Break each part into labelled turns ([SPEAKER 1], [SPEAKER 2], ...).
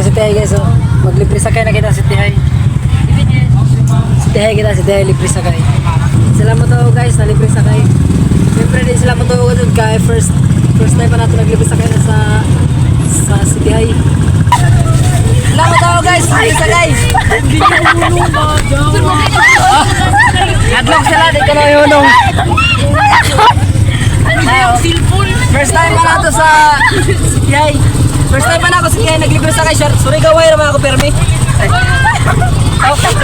[SPEAKER 1] na si Tihay guys. Oh. Maglibre sakay na kita si Tihay. Si Tihay kita, si Tihay libre sakay. Sila mo to guys, na libre sakay. Siyempre din sila mo to dun kay first first time pa natin naglibre sakay na sa sa si Tihay. Sila mo to guys, libre sakay. Hadlock sila, di ko na yunong. First time pa na to sa Yay. First time pa na ako sa Yay, naglibre sa kay Short. Sorry gaway naman ako permi. Okay.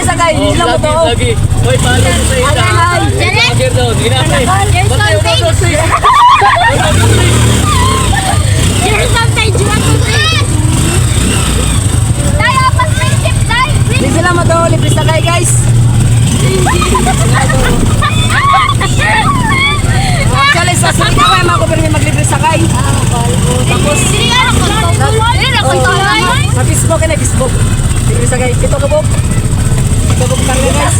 [SPEAKER 1] Sa kay, hindi lang mo to.
[SPEAKER 2] Lagi. Hoy, palo mo sa isa.
[SPEAKER 1] Ay,
[SPEAKER 2] Bagir daw. Ginapay.
[SPEAKER 3] There's
[SPEAKER 2] Batay mo
[SPEAKER 3] something. There's something say. Tayo, pas friendship, tayo.
[SPEAKER 1] Hindi sila mo to, libre sa kay guys. Actually, sa sorry gaway mga ako permi maglibre sa kay. Tapos,
[SPEAKER 3] Sini ako to. Sini ako to.
[SPEAKER 1] sa Facebook na Facebook. Libre sa kay. Ito ka po. Ito ko pa guys.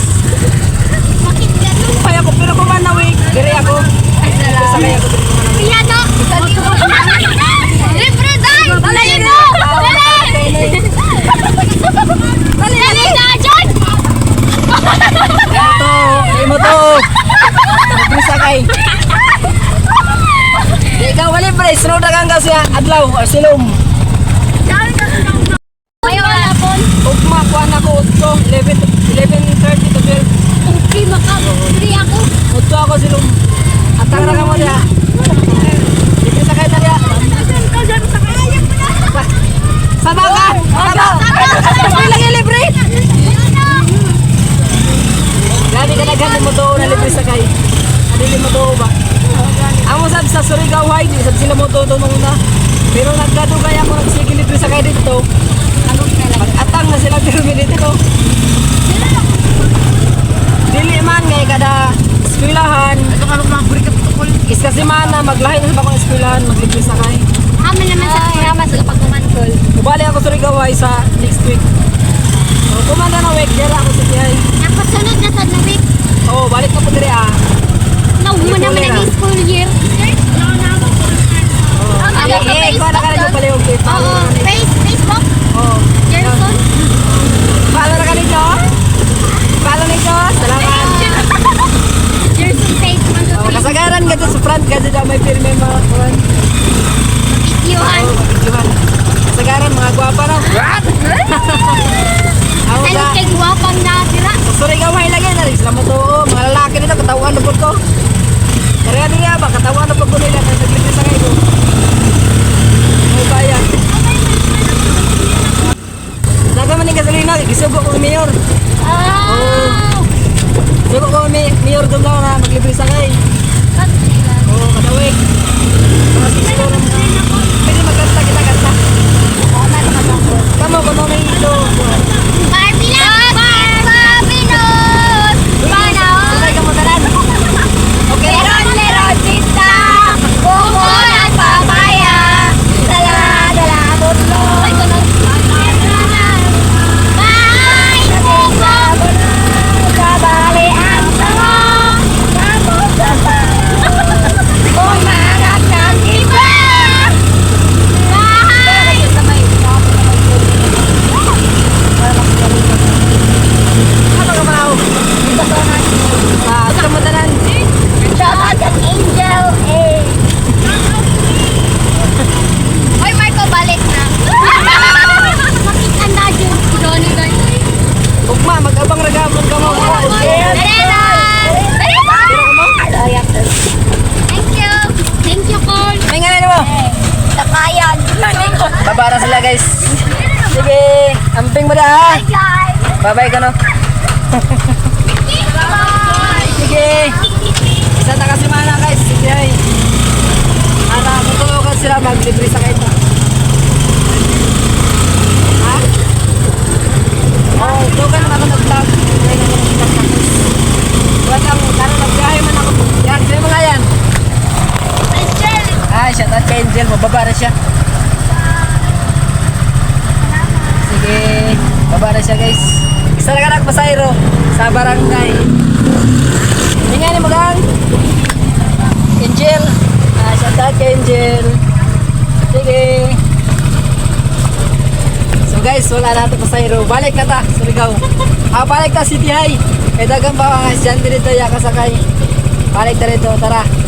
[SPEAKER 3] Bakit ganun?
[SPEAKER 1] Kaya ko, pero kung man nawi, dire ako. Libre sa kay ako.
[SPEAKER 3] Piano. Libre, day. Dali mo. Dali. Dali na, John.
[SPEAKER 1] Ito, ay mo to. Libre sa kay. Di ikaw wali pre, sunod na kang kasi adlaw or silom.
[SPEAKER 3] Ayaw na po.
[SPEAKER 1] Ugma, kuha na ko, 8, 11, 11.30 to 12.
[SPEAKER 3] Okay, maka. Free ako.
[SPEAKER 1] Utso ako silom. Atang na ka mo niya. Libre sa kay na niya. Sama ka! Sama! Sama lang yung libre! Gani ka na gani mo to na libre sa kay. Adili mo to ba? Amo sab sa Surigao White, sab sila mo nung una. Pero nagkadugay ako nagsige libre sa kay dito. Pag-atang na sila pirmi dito. Dili man ngay kada eskwelahan. Ito ka mga Is kasi mana, maglahi na sa bakong eskwelahan, maglibre sa kay.
[SPEAKER 3] Amin naman sa kaya sa pagmamantol.
[SPEAKER 1] Kubali ako sa Surigao sa next week. So, kumanda na week, dyan ako sa Tiyay.
[SPEAKER 3] Napasunod na sa week.
[SPEAKER 1] Oo, balik ka po dire ah.
[SPEAKER 3] Nauma naman ang school year.
[SPEAKER 1] Oo.
[SPEAKER 3] Ano ka
[SPEAKER 1] Eh, kuha na ka na yung palihog kay Paolo
[SPEAKER 3] Oo,
[SPEAKER 1] na ni.
[SPEAKER 3] face, Facebook,
[SPEAKER 1] Oo.
[SPEAKER 3] Gerson.
[SPEAKER 1] Paolo na ka ninyo? Paolo ninyo? Salamat.
[SPEAKER 3] Gerson face, man to
[SPEAKER 1] Oo, kasagaran ka dito sa front kasi daw may filme mga kuhan.
[SPEAKER 3] Videohan.
[SPEAKER 1] Oo, videohan. Kasagaran, mga gwapa na. Ako
[SPEAKER 3] Ano
[SPEAKER 1] na.
[SPEAKER 3] kay guwapang natira?
[SPEAKER 1] Sa Surigao ay lagi na rin. Sila mo to. oo. Mga lalaki nito, katawan na po ko. Kaya niya ba, katawan na po ko nila. Kaya naglilis sa kayo. May bayan. Daga man yung gasolina, gisugo ko ng mayor.
[SPEAKER 3] Ah!
[SPEAKER 1] Sugo ko may mayor doon lang na maglibre sa kay. Oo, kadawig. Mga sisko ng Pwede magkanta kita kanta. Kamo ko nung may ito.
[SPEAKER 3] Barbilas! Barbinos! Panahon!
[SPEAKER 1] Sabay ka mo tanan. Okay.
[SPEAKER 3] Meron, meron, sita! Bungo at papaya! Dala, dala, butlo! Bahay! Bungo! Kabali ang sango! Tapos sa Umangat ng iba! Bahay!
[SPEAKER 1] Ano ka mao? Ah, ito mo tanan.
[SPEAKER 3] Shoutout kang Angel eh. Hoy Marco, balik na. Makikanda dyan. Johnny guys.
[SPEAKER 1] Ugma, mag-abang ragamon ka mo.
[SPEAKER 3] Terena! Terena! Thank you. Thank you, Col.
[SPEAKER 1] May nga mo.
[SPEAKER 3] Takayan.
[SPEAKER 1] Babara sila guys. Sige, amping mo na.
[SPEAKER 3] Guys.
[SPEAKER 1] Bye-bye ka no. Sige. Isa na kasi mana guys. Sige ay. Para matulungan sila maglibre sa kayo. Ha? Oh, tugan naman ako nag-vlog. Hindi na naman tapos. Buwan ang karoon nagbiyahe man ako. Yan, sino mga yan? Ay, shout out kay Angel. Mababara siya. Sige. Babara siya guys. Isa na ka nagpasayro sa barangay. Tingnan ni mo gang. Angel. Ah, shout out Angel. Sige. guys, wala na ito pasayro. Balik na ta, Surigao. Ah, balik ta, City High. Kaya dagang mga dyan dito, ya kasakay. Balik ta rito, tara.